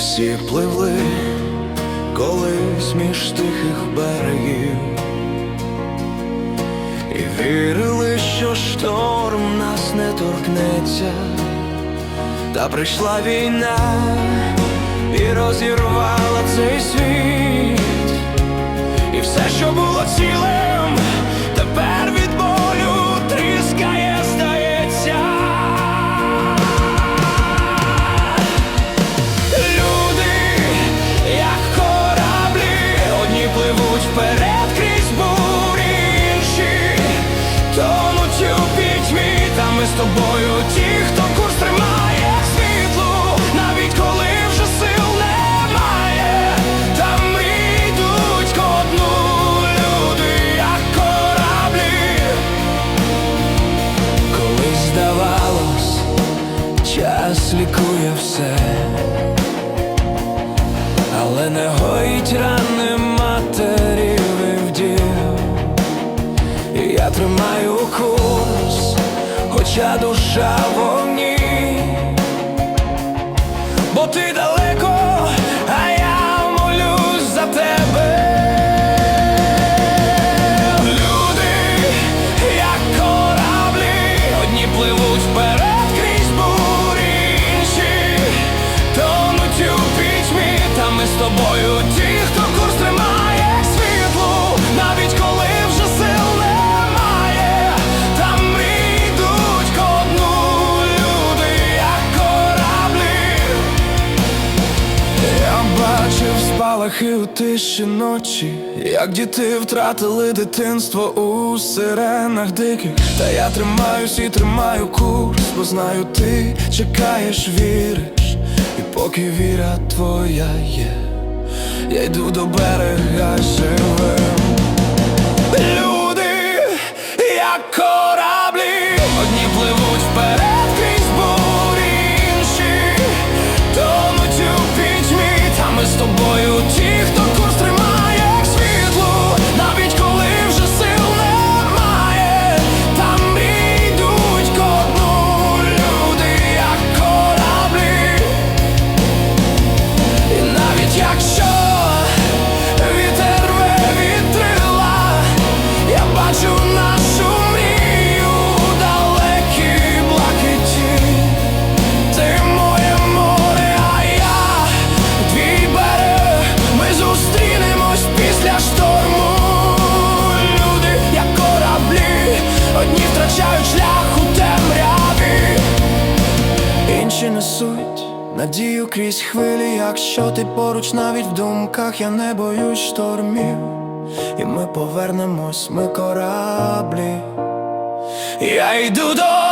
Всі пливли колись між тихих берегів. І вірили, що шторм нас не торкнеться, та прийшла війна тобою. Ті, хто курс тримає світлу, навіть коли вже сил немає, та ми йдуть ко дну, люди, як кораблі, колись здавалось, час лікує все. Але не гоїть рани матерів і вдів. Я тримаю хоча душа вогні, бо ти далеко, спалахи у тиші ночі, як діти втратили дитинство у сиренах диких. Та я тримаюсь і тримаю курс, бо знаю, ти чекаєш, віриш, і поки віра твоя є, я йду до берега живим. Надію крізь хвилі, якщо ти поруч навіть в думках, я не боюсь штормів, і ми повернемось, ми кораблі. Я йду до.